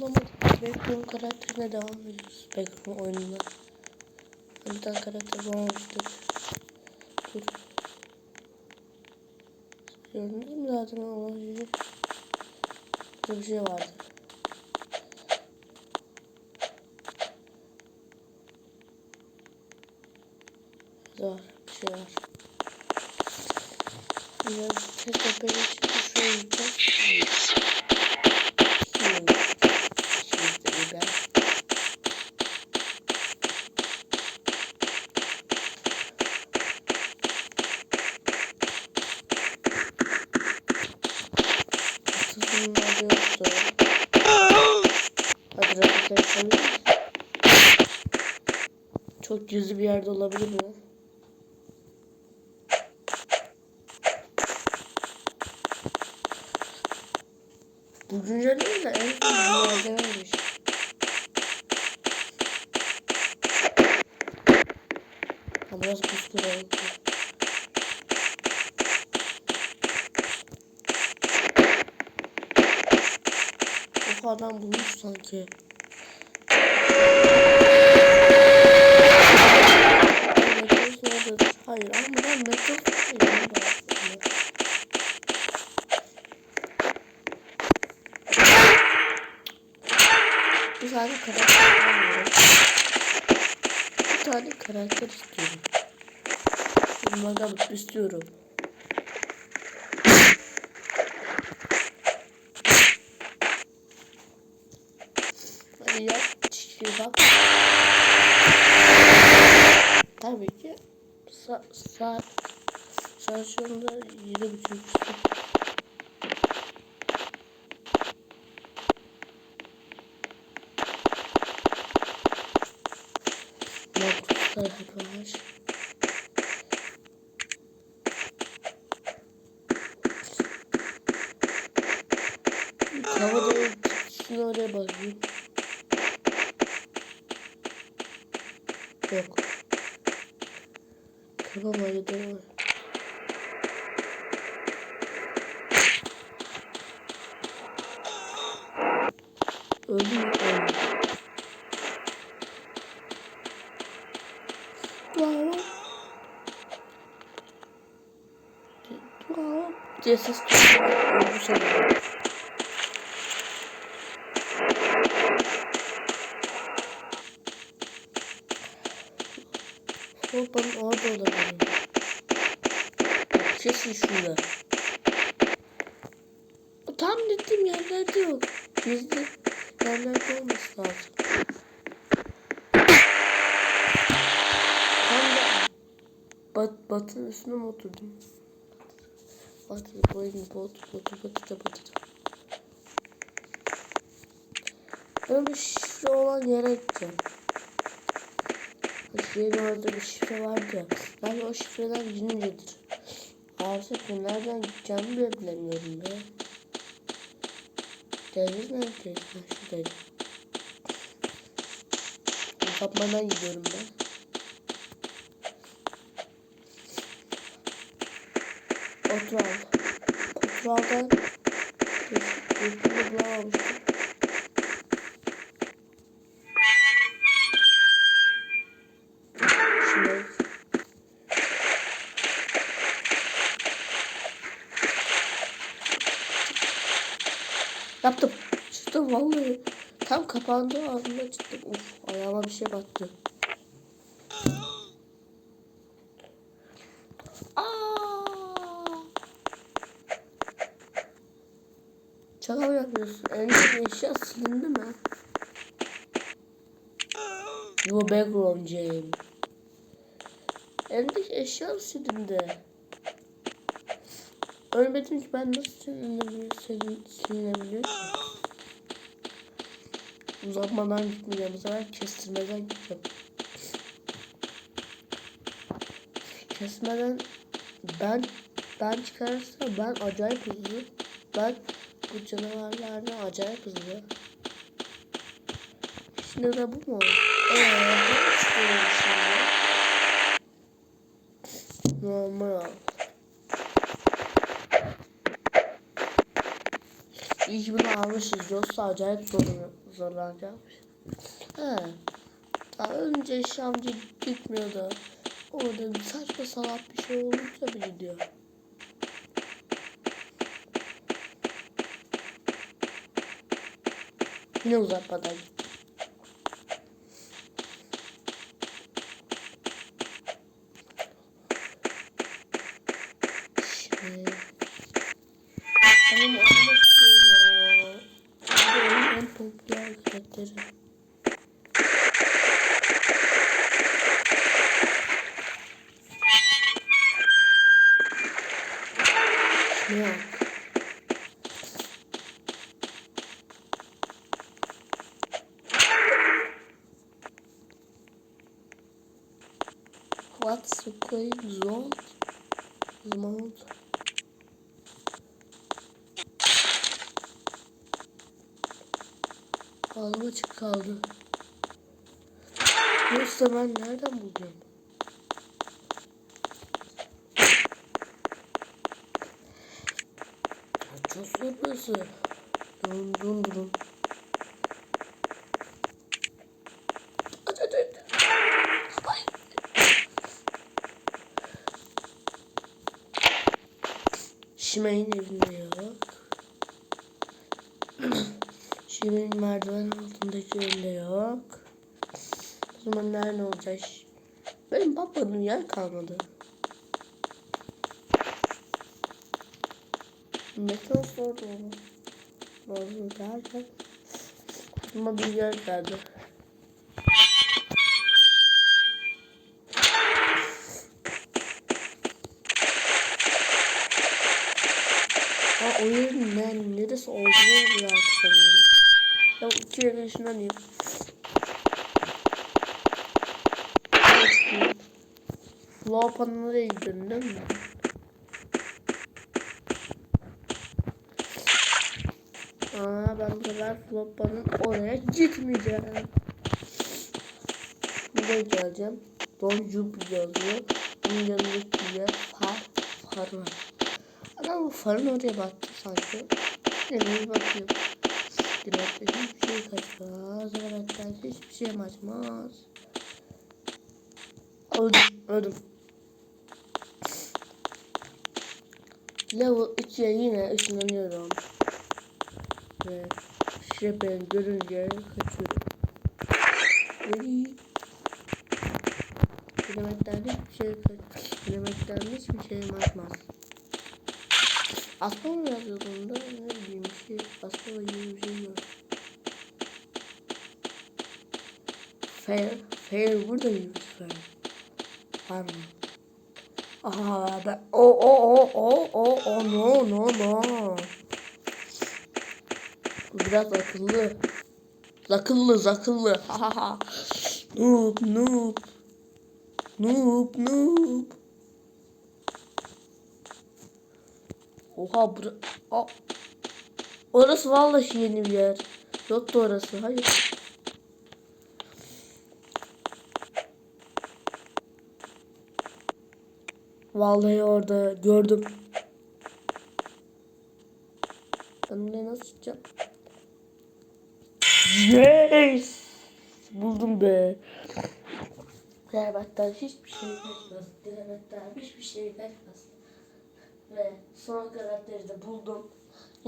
Backroom karakterine devam ediyoruz. Backroom oyununa. Bir tane karakter bulamamıştık. Dur. Gördün mü zaten? Burada bir şey vardı. Var. Bir şey var. Biraz tekrar böyle çıkmış şöyle gideceğim. Şimdi. Şimdi ben. Aslında bunlar yoktu. Hadi raketler yapalım. Çok gizli bir yerde olabilir mi? Bu güncelleme de en son bir vermiş. Ha biraz buzlu oldu. Adam bulmuş sanki. Hayır ama ben aslında. Bir tane karakter alamıyorum. Bir tane karakter istiyorum. Bunlardan istiyorum. Hadi ya. Çiçeğe bak. Tabii ki sa saat saat şu anda yedi buçuk. Makroslar yapılmış. Havada oraya bakayım. Yok. Tamam hadi devam. Öldü mü? Öldü. Wow. Wow. çıkıyor. Öldü sanırım. Hopanın orada olabilir. Kesin şurada. Tam dediğim yerlerde yok. Gizli yerlerde olması lazım. Tam da bat, batın üstüne mi oturdum? Batı, boyun, batı da batı da. Ben bir şifre olan yere gideceğim. Şifrenin orada bir şifre vardı ya. Ben o şifreden girincedir. Artık nereden gideceğimi bile bilemiyorum be. Deniz neredeyiz? Ha şuradayım. Kapmadan gidiyorum ben. Otural. Oturaldan bir türlü bulamamıştım. Yaptım. Çıktım vallahi. Tam kapandı ağzımda çıktım. Uf ayağıma bir şey battı. Aa! Şaka mı yapıyorsun? Elindeki eşya silindi mi? Yo background James. Elindeki eşya silindi. Ölmedim ki ben nasıl silinebiliyor, silin, silinebiliyor ki? Uzatmadan gitmeyeceğim. Bu sefer kestirmeden gideceğim. Kesmeden ben ben çıkarsa ben acayip hızlı. Ben bu canavarlardan acayip hızlı. Şimdi de bu mu? Eee ne çıkıyor şimdi? Normal. Ki bunu almışız. Yoksa acayip sorun zorlanacakmış. He. Daha önce Şamcı gitmiyordu. Orada bir saçma salak bir şey olunca bir gidiyor. Yine uzatmadan gitti. Şimdi... Tamam oynamak istiyorum topla hareketleri. Ya. What's the game zone? Zone. Ağzım açık kaldı. Yoksa ben nereden bulacağım? Ya Çok zor burası. Durun durun durun. Şimay'ın evinde yok. Şimay'ın merdiven altındaki evinde yok. O zaman nerede olacak? Benim babanın yer kalmadı. Metal sordu onu. Bazı derken. Ama bir yer geldi. Ha oyun ne, neresi olduğunu bile artık bilmiyorum. Ya iki yere ışınlanayım. Flopan'a nereye gidiyorsun değil mi? Aa ben bu sefer Flopan'ın oraya gitmeyeceğim. Buraya geleceğim. Don Jump yazıyor. Bunun yanındaki yer far, far var. Ama bu farın oraya baktı sanki. Ne bir Diletle hiçbir şey kaçmaz. Diletten hiçbir şey kaçmaz. Öldüm, öldüm. Level 3'ye yine ışınlanıyorum. Ve ben görünce kaçıyorum. Ay. Dilemekten hiçbir şey kaç. Dilemekten hiçbir şey kaçmaz. Asma mı yazıyordu onda? Ne bileyim Şimdi başka oyunumuzun var. Fail. Fail burada mı? Fail. Var mı? Aha ben... Oh oh oh oh oh oh no no no. Bu biraz akıllı. Zakıllı zakıllı. Hahaha. noob noob. Noob noob. Oha bura... Oh. Orası vallahi yeni bir yer. Yoktu orası. Hayır. Vallahi orada gördüm. Ben buraya nasıl çıkacağım? Yes! Buldum be. Dilemekten hiçbir şey kaçmaz. Dilemekten hiçbir şey kaçmaz. Ve son karakteri de buldum.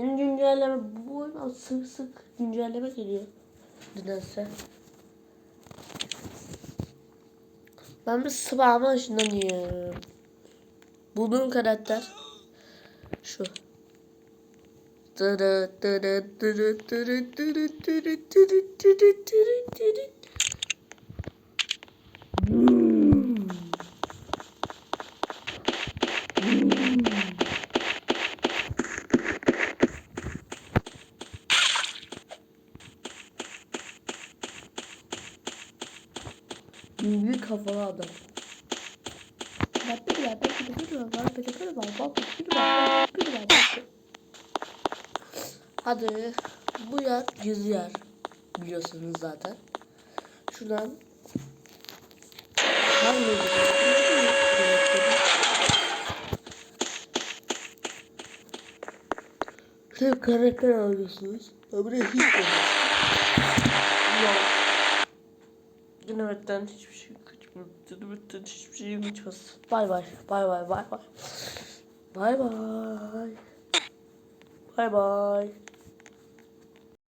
Yeni güncelleme bu oyuna sık sık güncelleme geliyor. Nedense. Ben bir sıvama ışınlanıyorum. Bulduğum karakter şu. Dırı dırı dırı dırı dırı dırı dırı dırı dırı dırı. Büyük kafalı adam. Hadi bu yer gizli yer biliyorsunuz zaten. Şuradan Hangi Şöyle karakter alıyorsunuz. Buraya hiç olmaz. Dinamit'ten hiçbir şey hiçbir şey kaçmaz. Bay bay. Bay bay bay bay. Bay bay. Bay bay.